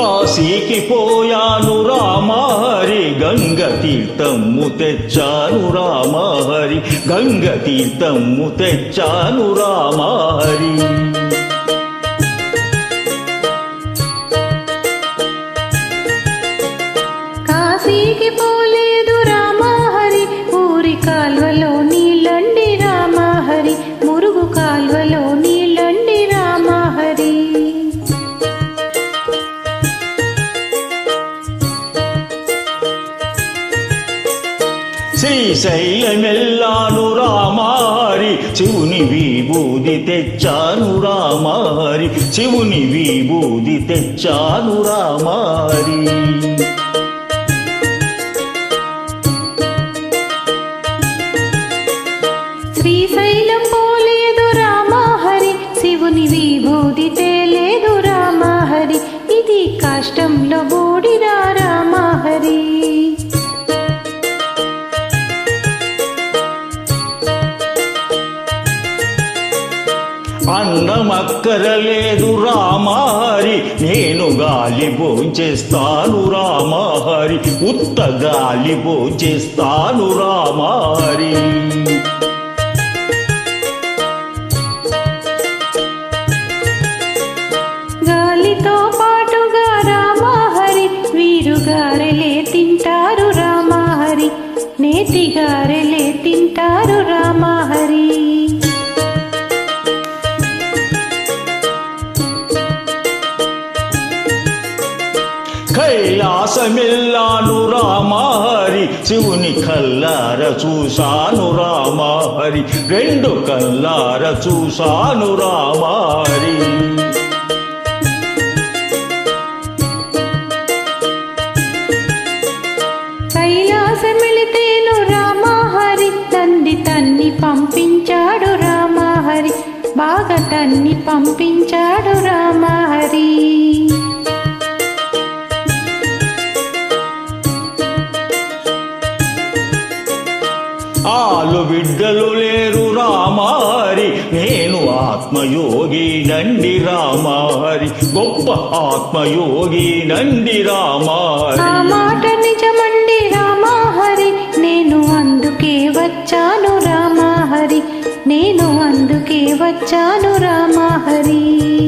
కాశీకి పోయాను రామహరి గంగ తీర్థము తెచ్చాను రామహరి గంగ తీర్థము తెచ్చాను రామహరి. శ్రీశైలమెల్లాను రామారి శివుని విభూది తెచ్చాను రామారి శివుని విభూది తెచ్చాను రామారి. శ్రీశైలం పోలేదు రామహరి శివుని విభూది తేలేదు రామహరి ఇది కష్టంలో బూడిరా రామహరి. అన్నమక్కరలేదు రామహరి. నేను గాలి భోంచేస్తాను రామహరి. ఉత్త గాలి భోంచేస్తాను రామహరి. గాలితో పాటుగా రామహరి. వీరు గారెలే తింటారు రామహరి. నేతి గారెలే తింటారు రామహరి. కైలాసమెల్లాను రామహరి శివుని కల్లార చూశాను రామహరి రెండు కల్లార చూశాను రామహరి. కైలాసమిళితేను రామహరి తండ్రి తన్ని పంపించాడు రామహరి బాగా తన్ని పంపించాడు రామహరి. ఆలు బిడ్డలు లేరు రామారి. నేను ఆత్మయోగి నండి రామారి. గొప్ప ఆత్మయోగి నండి ఆ రామారి మాట నిజమండి రామహరి. నేను అందుకే వచ్చాను రామహరి. నేను అందుకే వచ్చాను రామహరి.